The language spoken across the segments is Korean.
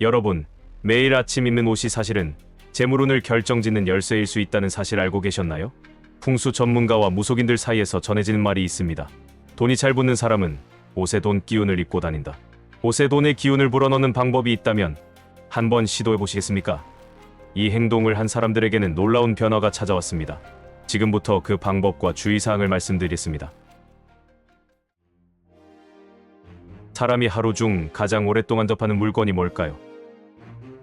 여러분, 매일 아침 입는 옷이 사실은 재물운을 결정짓는 열쇠일 수 있다는 사실 알고 계셨나요? 풍수 전문가와 무속인들 사이에서 전해지는 말이 있습니다. 돈이 잘 붙는 사람은 옷에 돈 기운을 입고 다닌다. 옷에 돈의 기운을 불어넣는 방법이 있다면 한번 시도해 보시겠습니까? 이 행동을 한 사람들에게는 놀라운 변화가 찾아왔습니다. 지금부터 그 방법과 주의사항을 말씀드리겠습니다. 사람이 하루 중 가장 오랫동안 접하는 물건이 뭘까요?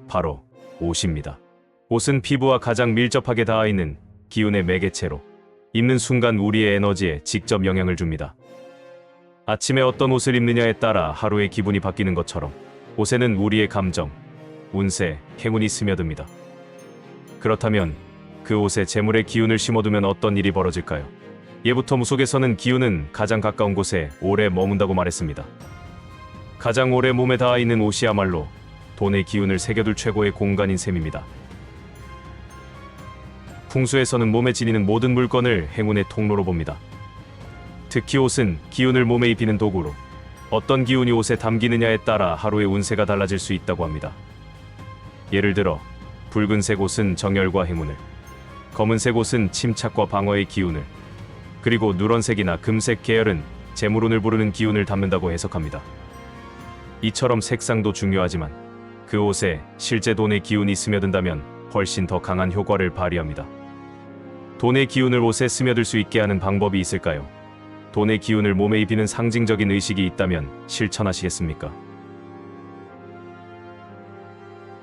바로 옷입니다. 옷은 피부와 가장 밀접하게 닿아 있는 기운의 매개체로 입는 순간 우리의 에너지에 직접 영향을 줍니다. 아침에 어떤 옷을 입느냐에 따라 하루의 기분이 바뀌는 것처럼 옷에는 우리의 감정, 운세, 행운이 스며듭니다. 그렇다면 그 옷에 재물의 기운을 심어두면 어떤 일이 벌어질까요? 예부터 무속에서는 기운은 가장 가까운 곳에 오래 머문다고 말했습니다. 가장 오래 몸에 닿아 있는 옷이야말로 돈의 기운을 새겨둘 최고의 공간인 셈입니다. 풍수에서는 몸에 지니는 모든 물건을 행운의 통로로 봅니다. 특히 옷은 기운을 몸에 입히는 도구로 어떤 기운이 옷에 담기느냐에 따라 하루의 운세가 달라질 수 있다고 합니다. 예를 들어 붉은색 옷은 정열과 행운을, 검은색 옷은 침착과 방어의 기운을, 그리고 누런색이나 금색 계열은 재물운을 부르는 기운을 담는다고 해석합니다. 이처럼 색상도 중요하지만 그 옷에 실제 돈의 기운이 스며든다면 훨씬 더 강한 효과를 발휘합니다. 돈의 기운을 옷에 스며들 수 있게 하는 방법이 있을까요? 돈의 기운을 몸에 입히는 상징적인 의식이 있다면 실천하시겠습니까?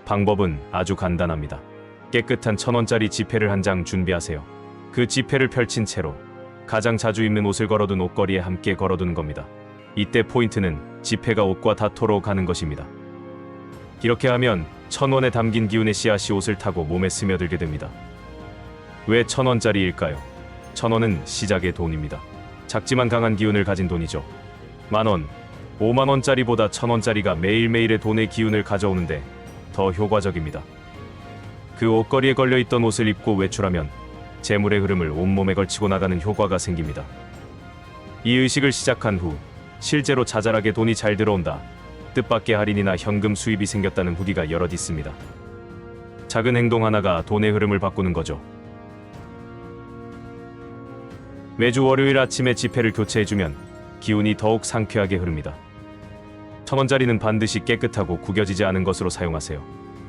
방법은 아주 간단합니다. 깨끗한 천 원짜리 지폐를 한 장 준비하세요. 그 지폐를 펼친 채로 가장 자주 입는 옷을 걸어둔 옷걸이에 함께 걸어두는 겁니다. 이때 포인트는 지폐가 옷과 닿도록 하는 것입니다. 이렇게 하면 천 원에 담긴 기운의 씨앗이 옷을 타고 몸에 스며들게 됩니다. 왜 천 원짜리일까요? 천 원은 시작의 돈입니다. 작지만 강한 기운을 가진 돈이죠. 만 원, 오만 원짜리보다 천 원짜리가 매일매일의 돈의 기운을 가져오는데 더 효과적입니다. 그 옷걸이에 걸려있던 옷을 입고 외출하면 재물의 흐름을 온몸에 걸치고 나가는 효과가 생깁니다. 이 의식을 시작한 후 실제로 자잘하게 돈이 잘 들어온다. 뜻밖의 할인이나 현금 수입이 생겼다는 후기가 여럿 있습니다. 작은 행동 하나가 돈의 흐름을 바꾸는 거죠. 매주 월요일 아침에 지폐를 교체해주면 기운이 더욱 상쾌하게 흐릅니다. 천 원짜리는 반드시 깨끗하고 구겨지지 않은 것으로 사용하세요.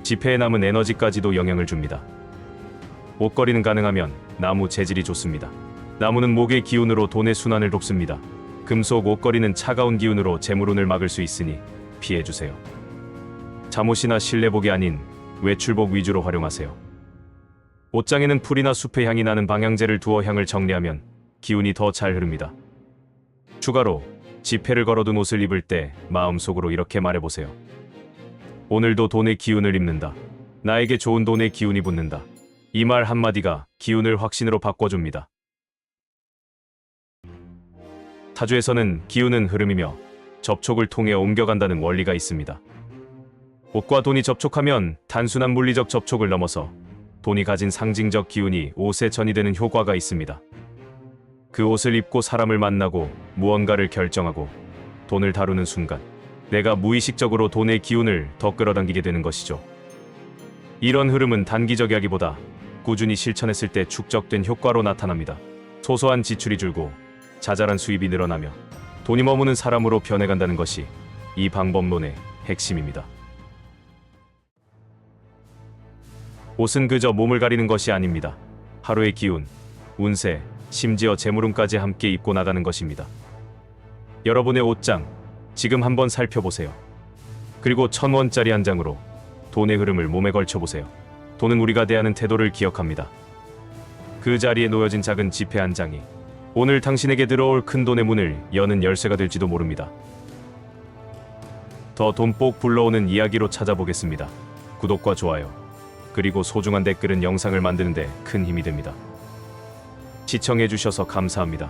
지폐에 남은 에너지까지도 영향을 줍니다. 옷걸이는 가능하면 나무 재질이 좋습니다. 나무는 목의 기운으로 돈의 순환을 돕습니다. 금속 옷걸이는 차가운 기운으로 재물운을 막을 수 있으니 피해주세요. 잠옷이나 실내복이 아닌 외출복 위주로 활용하세요. 옷장에는 풀이나 숲의 향이 나는 방향제를 두어 향을 정리하면 기운이 더 잘 흐릅니다. 추가로 지폐를 걸어둔 옷을 입을 때 마음속으로 이렇게 말해보세요. 오늘도 돈의 기운을 입는다. 나에게 좋은 돈의 기운이 붙는다. 이 말 한마디가 기운을 확신으로 바꿔줍니다. 타주에서는 기운은 흐름이며 접촉을 통해 옮겨간다는 원리가 있습니다. 옷과 돈이 접촉하면 단순한 물리적 접촉을 넘어서 돈이 가진 상징적 기운이 옷에 전이되는 효과가 있습니다. 그 옷을 입고 사람을 만나고 무언가를 결정하고 돈을 다루는 순간 내가 무의식적으로 돈의 기운을 더 끌어당기게 되는 것이죠. 이런 흐름은 단기적이라기보다 꾸준히 실천했을 때 축적된 효과로 나타납니다. 소소한 지출이 줄고 자잘한 수입이 늘어나며 돈이 머무는 사람으로 변해간다는 것이 이 방법론의 핵심입니다. 옷은 그저 몸을 가리는 것이 아닙니다. 하루의 기운, 운세, 심지어 재물운까지 함께 입고 나가는 것입니다. 여러분의 옷장, 지금 한번 살펴보세요. 그리고 천 원짜리 한 장으로 돈의 흐름을 몸에 걸쳐보세요. 돈은 우리가 대하는 태도를 기억합니다. 그 자리에 놓여진 작은 지폐 한 장이 오늘 당신에게 들어올 큰 돈의 문을 여는 열쇠가 될지도 모릅니다. 더 돈복 불러오는 이야기로 찾아보겠습니다. 구독과 좋아요, 그리고 소중한 댓글은 영상을 만드는데 큰 힘이 됩니다. 시청해주셔서 감사합니다.